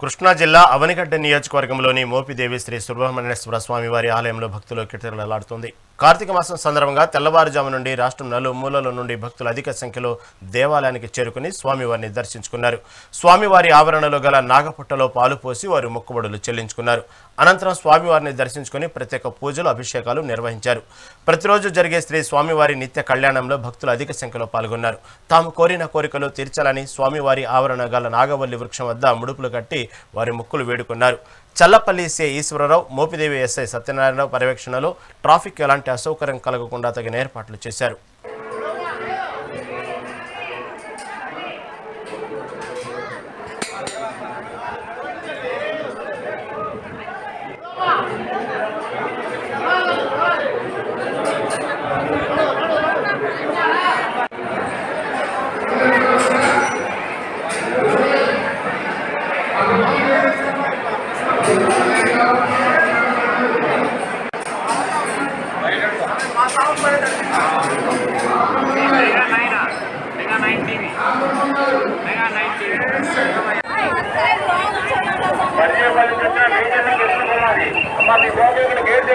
కృష్ణా జిల్లా అవనిగడ్డ నియోజకవర్గంలోని మోపిదేవి శ్రీ సుబ్రహ్మణ్యేశ్వర స్వామి వారి ఆలయంలో భక్తులు కిటకిటలాడుతోంది కార్తీక మాసం సందర్భంగా తెల్లవారుజాము నుండి రాష్ట్రం నలుమూలల నుండి భక్తులు అధిక సంఖ్యలో దేవాలయానికి చేరుకుని స్వామివారిని దర్శించుకున్నారు. స్వామివారి ఆవరణలో గల నాగపుట్టలో పాలు పోసి వారు మొక్కుబడులు చెల్లించుకున్నారు. అనంతరం స్వామివారిని దర్శించుకుని ప్రత్యేక పూజలు అభిషేకాలు నిర్వహించారు. ప్రతిరోజు జరిగే శ్రీ స్వామివారి నిత్య కళ్యాణంలో భక్తులు అధిక సంఖ్యలో పాల్గొన్నారు. తాము కోరిన కోరికలు తీర్చాలని స్వామివారి ఆవరణ గల నాగవల్లి వృక్షం వద్ద ముడుపులు కట్టి వారి మొక్కులు వేడుకున్నారు. చల్లపల్లి సే ఈశ్వరరావు మోపిదేవి ఎస్ఐ సత్యనారాయణరావు పర్యవేక్షణలో ట్రాఫిక్ ఎలాంటి అసౌకర్యం కలగకుండా తగిన ఏర్పాట్లు చేశారు Thank you. పరిచయం పది చెప్పిన వెంకటేశ్వర కృష్ణకుమారి అమ్మ మీ గోపి ఇక్కడ గేట్